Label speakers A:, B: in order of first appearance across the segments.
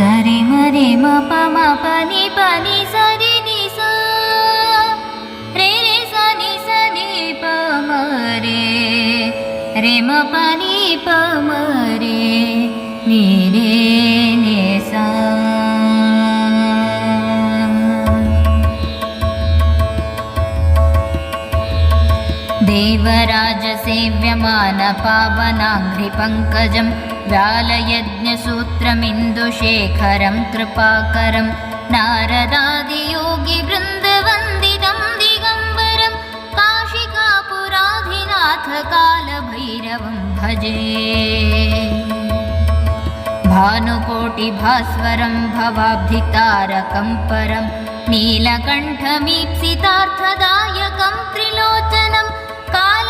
A: సరి మరి మప మప ని పని సరి ని సా రే రే సని సని ప మరే రే మప ని ప మరే ని రే देवराजसेव्यमानपावनाङ्घ्रिपङ्कजं व्यालयज्ञसूत्रमिन्दुशेखरं कृपाकरं नारदादियोगिवृन्दवन्दितं दिगम्बरं काशिकापुराधिनाथकालभैरवं भजे। भानुकोटिभास्वरं भवाब्धितारकं परं नीलकण्ठमीप्सितार्थदायकं त्रिलोचनं कालकालमम्बुजाक्षमक्षशूलमक्षरं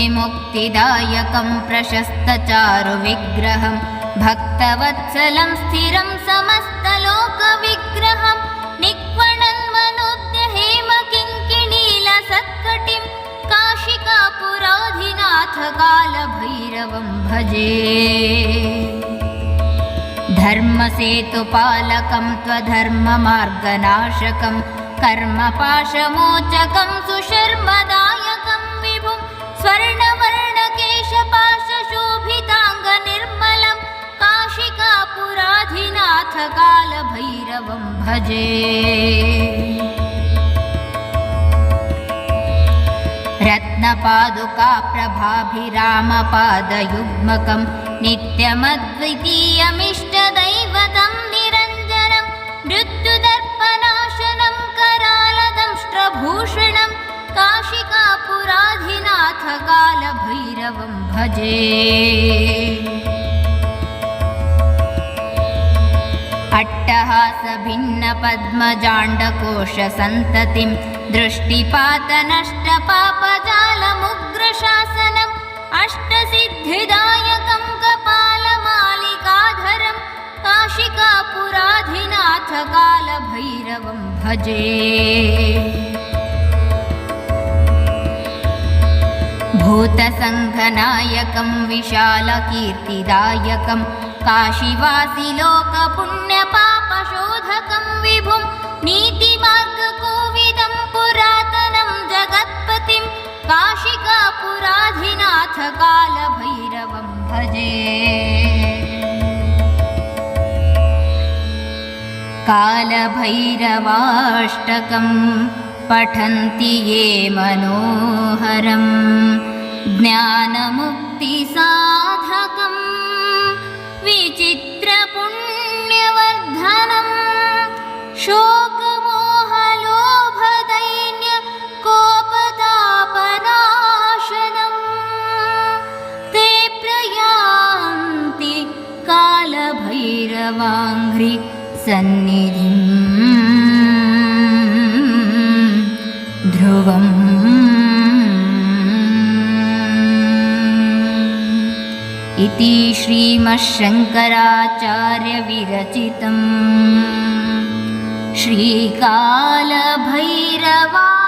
A: भुक्तिमुक्तिदायकं प्रशस्तचारुविग्रहं भक्तवत्सलं स्थिरं समस्तलोकविग्रहं निक्वणन्मनोद्यहेमकिङ्किणीलसत्कटिं काशिकापुराधिनाथकालभैरवं भजे। धर्मसेतुपालकं त्वधर्ममार्गनाशकं कर्मपाशमोचकं सुशर्मदायकं भजे। रत्नपादुकाप्रभाभिरामपादयुग्मकं नित्यमद्वितीयमिष्टदैवतं निरञ्जनं मृत्युदर्पनाशनं करालदंष्ट्रभूषणं काशिकापुराधिनाथकालभैरवं भजे अट्टहासभिन्नपद्मजाण्डकोशसन्ततिं दृष्टिपातनष्टपापजालमुग्रशासनम् अष्टसिद्धिदायकं कपालमालिकाधरं काशिकापुराधिनाथकालभैरवं भजे। भूतसङ्घनायकं विशालकीर्तिदायकं काशीवासिलोकपुण्यपापशोधकं विभुं नीतिमार्गकोविदं पुरातनं जगत्पतिं काशिकापुराधिनाथकालभैरवं भजे। कालभैरवाष्टकं पठन्ति ये मनोहरं ज्ञानमुक्तिसाधकं विचित्रपुण्यवर्धनं शोकमोहलोभदैन्य कोपतापनाशनं ते प्रयान्ति कालभैरवाङ्घ्रि सन्निधिं ध्रुवम् इति श्रीमशङ्कराचार्यविरचितम् श्रीकालभैरवाष्टकम्